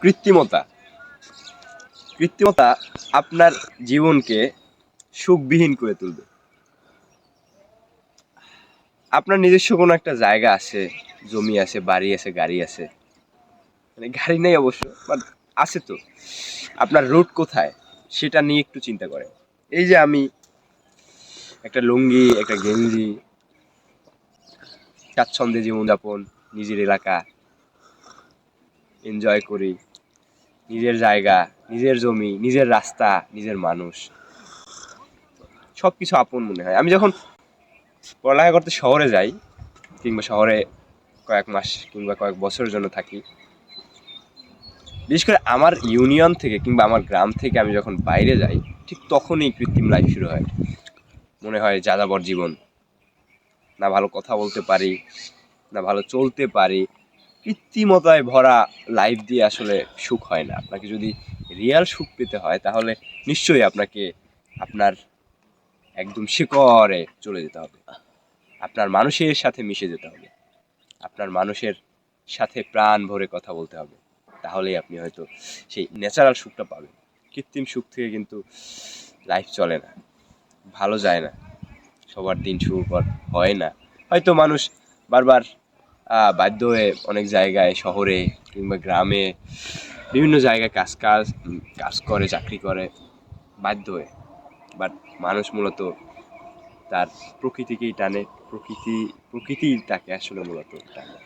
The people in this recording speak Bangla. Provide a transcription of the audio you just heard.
কৃত্রিমতা। কৃত্রিমতা আপনার জীবনকে সুখবিহীন করে তুলবে। আপনার নিজস্ব কোনো একটা জায়গা আছে, জমি আছে, বাড়ি আছে, গাড়ি আছে। মানে গাড়ি নেই অবশ্য বাট আছে তো। আপনার রুট কোথায়, সেটা নিয়ে একটু চিন্তা করেন। এই যে আমি একটা লুঙ্গি, একটা গেঞ্জি, স্বাচ্ছন্দ্যে জীবনযাপন, নিজের এলাকা এনজয় করি। নিজের জায়গা, নিজের জমি, নিজের রাস্তা, নিজের মানুষ। সব কিছু আপন মনে হয়। আমি যখন পড়ালেখা করতে শহরে যাই, কিংবা শহরে কয়েক মাস কিংবা কয়েক বছরের জন্য থাকি, বিশেষ করে আমার ইউনিয়ন থেকে কিংবা আমার গ্রাম থেকে আমি যখন বাইরে যাই, ঠিক তখনই কৃত্রিম লাইফ শুরু হয়। মনে হয় যাযাবর জীবন। না ভালো কথা বলতে পারি, না ভালো চলতে পারি কৃত্রিমতায় ভরা লাইফ দিয়ে আসলে সুখ হয় না। আপনাকে যদি রিয়াল সুখ পেতে হয়, তাহলে নিশ্চয়ই আপনাকে আপনার একদম শিকড়ে চলে যেতে হবে। আপনার মানুষের সাথে মিশে যেতে হবে। আপনার মানুষের সাথে প্রাণ ভরে কথা বলতে হবে। তাহলেই আপনি হয়তো সেই ন্যাচারাল সুখটা পাবেন। কৃত্রিম সুখ থেকে কিন্তু লাইফ চলে না। ভালো যায় না। সবার দিন শুরু হয় না। হয়তো মানুষ বারবার বাধ্য হয়ে অনেক জায়গায়, শহরে কিংবা গ্রামে বিভিন্ন জায়গায় কাজ কাজ কাজ করে, চাকরি করে বাধ্য হয়ে। বাট মানুষ মূলত তার প্রকৃতিকেই টানে, প্রকৃতি প্রকৃতি তাকে আসলে মূলত টানে।